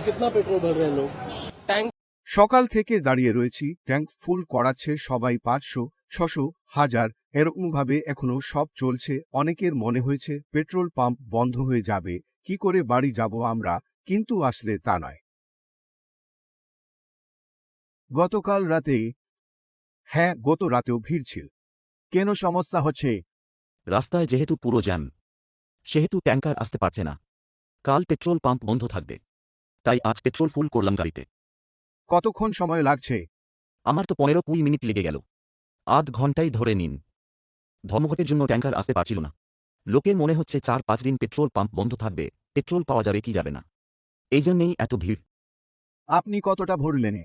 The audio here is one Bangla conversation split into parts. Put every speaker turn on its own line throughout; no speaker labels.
পেট্রোল ট্যাঙ্ক
সকাল থেকে দাঁড়িয়ে রয়েছি ট্যাঙ্ক ফুল করাচ্ছে সবাই পাঁচশো ছশো হাজার এরকমভাবে এখনও সব চলছে অনেকের মনে হয়েছে পেট্রোল পাম্প বন্ধ হয়ে যাবে কি করে বাড়ি যাব আমরা কিন্তু আসলে তা নয়। গতকাল রাতে হ্যাঁ গত রাতেও ভিড় ছিল। কেন সমস্যা হচ্ছে?
রাস্তায় যেহেতু পুরো জ্যাম সেহেতু ট্যাঙ্কার আসতে পারছে না। কাল পেট্রোল পাম্প বন্ধ থাকবে। তাই আজ পেট্রোল ফুল করলাম গাড়িতে।
কতক্ষণ সময় লাগছে?
আমার তো পনেরো কুড়ি মিনিট লেগে গেল। আধ ঘন্টাই ধরে নিন। ধর্মঘটের জন্য ট্যাঙ্কার আসতে পারছিল না। লোকের মনে হচ্ছে চার পাঁচ দিন পেট্রোল পাম্প বন্ধ থাকবে পেট্রোল পাওয়া যাবে কি যাবে না। এই জন্যেই এত ভিড়।
আপনি কতটা ভরলেন?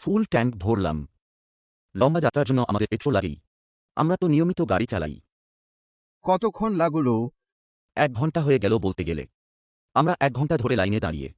Full tank ভরলাম। লম্বা যাত্রার জন্য আমাদের পেট্রোল লাগেই। আমরা তো নিয়মিত গাড়ি চালাই।
কতক্ষণ লাগল?
এক ঘণ্টা হয়ে গেল বলতে গেলে। আমরা এক ঘণ্টা ধরে লাইনে দাঁড়িয়ে।